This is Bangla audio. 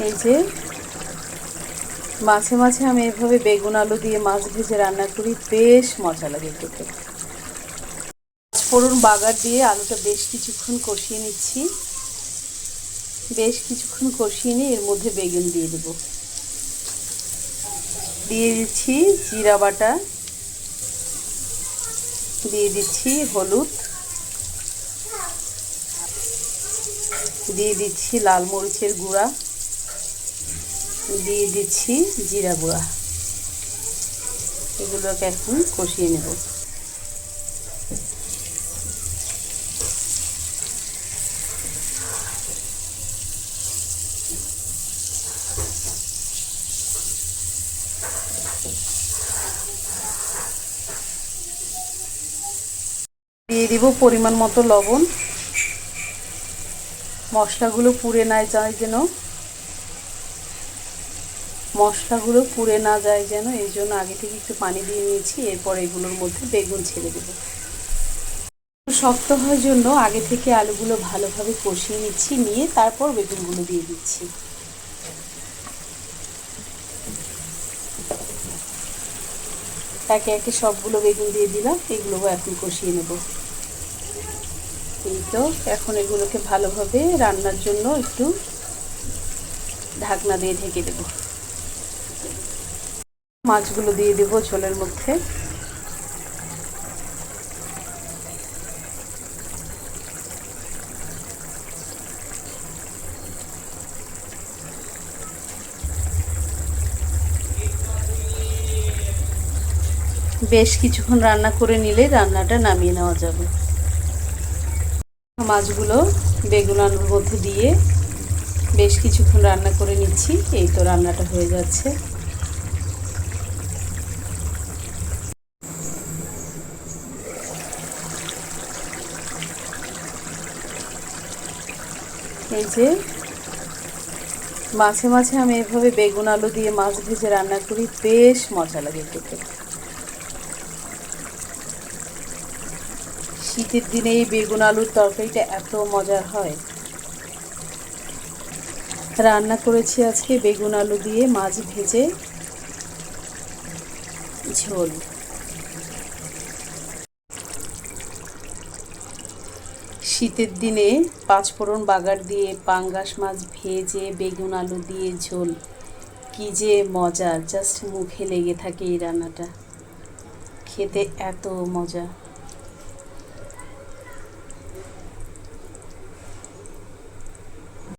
এই যে, মাঝে মাঝে আমি এভাবে বেগুন আলু দিয়ে মাছ ভেজে রান্না করি, বেশ মজা লাগে খেতে। ফোড়ন বাগার দিয়ে আলুটা বেশ কিছুক্ষণ কষিয়ে নিচ্ছি। বেশ কিছুক্ষণ কষিয়ে নিয়ে এর মধ্যে বেগুন দিয়ে দেব। দিয়ে দিচ্ছি জিরা বাটা। দিয়ে দিচ্ছি হলুদ। দিয়ে দিচ্ছি লাল মরিচের গুঁড়া। দিয়ে দিচ্ছি জিরা গুঁড়া। এগুলোকে এখন কষিয়ে নেব। দিয়ে দিব পরিমাণ মতো লবণ। মশলাগুলো পুড়ে না যায় যেন। মশলাগুলো পুড়ে না যায় যেন, এই জন্য আগে থেকে একটু পানি দিয়ে নিয়েছি, এরপর এগুলোর মধ্যে বেগুন ছেড়ে দেব। শক্ত হওয়ার জন্য আগে থেকে আলুগুলো ভালোভাবে কষিয়ে নিচ্ছি, নিয়ে তারপর বেগুনগুলো দিয়ে দিচ্ছি। একে একে সবগুলো বেগুন দিয়ে দিলাম, এগুলোও এখন কষিয়ে নেব। এই তো, এখন এগুলোকে ভালোভাবে রান্নার জন্য একটু ঢাকনা দিয়ে ঢেকে দেব। মাছগুলো দিয়ে দেবো ঝোলের মধ্যে। বেশ কিছুক্ষণ রান্না করে নিলে রান্নাটা নামিয়ে নেওয়া যাবে। মাছগুলো বেগুন আলুর মধ্যে দিয়ে বেশ কিছুক্ষণ রান্না করে নিচ্ছি, এই তো রান্নাটা হয়ে যাচ্ছে। এই যে, মাঝে মাঝে আমি এভাবে বেগুন আলু দিয়ে মাছ ভেজে রান্না করি, বেশ মজা লাগে খেতে। শীতের দিনে এই বেগুন আলুর তরকারিটা এত মজার হয়। রান্না করেছি আজকে বেগুন আলু দিয়ে মাছ ভেজে ঝোল। শীতের দিনে পাঁচফোড়ন বাগার দিয়ে পাঙ্গাস মাছ ভেজে বেগুন আলু দিয়ে ঝোল। কি যে মজা জাস্ট মুখে লেগে থাকে এই রান্নাটা। খেতে এত মজা।